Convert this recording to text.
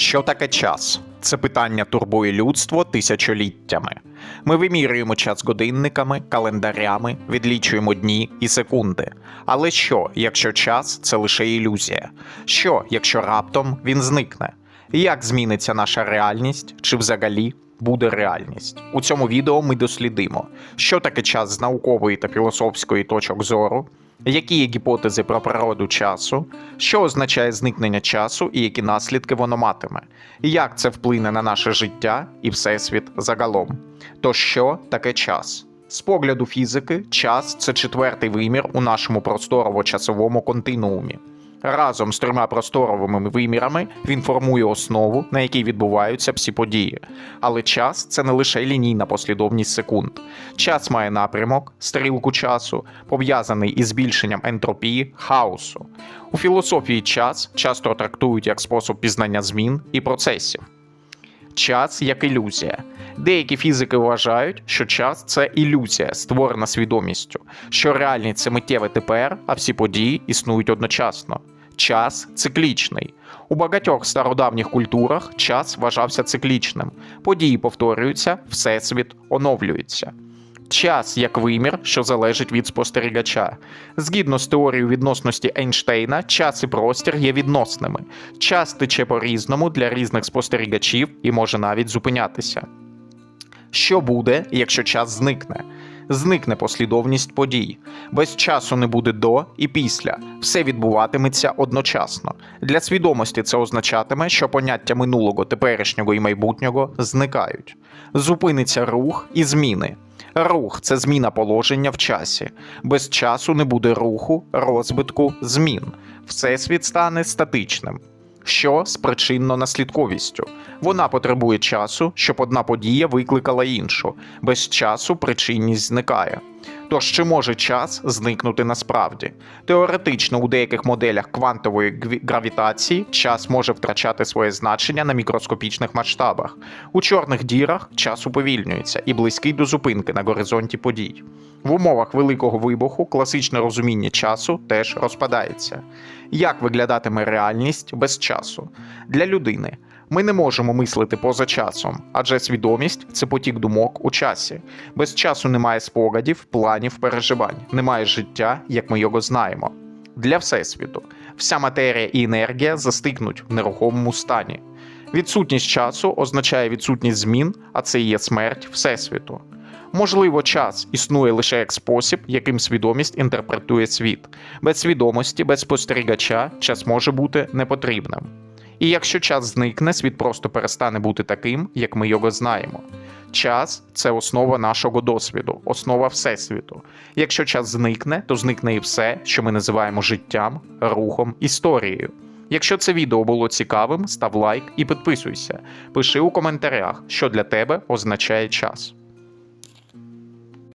Що таке час? Це питання турбує людство тисячоліттями. Ми вимірюємо час годинниками, календарями, відлічуємо дні і секунди. Але що, якщо час це лише ілюзія? Що, якщо раптом він зникне? Як зміниться наша реальність чи взагалі буде реальність? У цьому відео ми дослідимо, що таке час з наукової та філософської точок зору, які є гіпотези про природу часу, що означає зникнення часу і які наслідки воно матиме, і як це вплине на наше життя і всесвіт загалом. То що таке час? З погляду фізики, час це четвертий вимір у нашому просторово-часовому континуумі. Разом з трьома просторовими вимірами він формує основу, на якій відбуваються всі події. Але час це не лише лінійна послідовність секунд. Час має напрямок, стрілку часу, пов'язаний із збільшенням ентропії, хаосу. У філософії час часто трактують як спосіб пізнання змін і процесів. Час як ілюзія. Деякі фізики вважають, що час це ілюзія, створена свідомістю, що реальність це миттєве тепер, а всі події існують одночасно. Час циклічний. У багатьох стародавніх культурах час вважався циклічним. Події повторюються, всесвіт оновлюється. Час як вимір, що залежить від спостерігача. Згідно з теорією відносності Ейнштейна, час і простір є відносними. Час тече по-різному для різних спостерігачів і може навіть зупинятися. Що буде, якщо час зникне? Зникне послідовність подій. Без часу не буде до і після. Все відбуватиметься одночасно. Для свідомості це означатиме, що поняття минулого, теперішнього і майбутнього зникають. Зупиниться рух і зміни. Рух це зміна положення в часі. Без часу не буде руху, розвитку, змін. Всесвіт стане статичним. Що з причинно-наслідковістю? Вона потребує часу, щоб одна подія викликала іншу. Без часу причинність зникає. Тож чи може час зникнути насправді? Теоретично у деяких моделях квантової гравітації час може втрачати своє значення на мікроскопічних масштабах. У чорних дірах час уповільнюється і близький до зупинки на горизонті подій. В умовах великого вибуху класичне розуміння часу теж розпадається. Як виглядатиме реальність без часу? Для людини ми не можемо мислити поза часом, адже свідомість це потік думок у часі. Без часу немає спогадів, планів, переживань, немає життя, як ми його знаємо. Для Всесвіту вся матерія і енергія застигнуть в нерухомому стані. Відсутність часу означає відсутність змін, а це є смерть Всесвіту. Можливо, час існує лише як спосіб, яким свідомість інтерпретує світ. Без свідомості, без спостерігача час може бути непотрібним. І якщо час зникне, світ просто перестане бути таким, як ми його знаємо. Час це основа нашого досвіду, основа Всесвіту. Якщо час зникне, то зникне і все, що ми називаємо життям, рухом, історією. Якщо це відео було цікавим, став лайк і підписуйся. Пиши у коментарях, що для тебе означає час.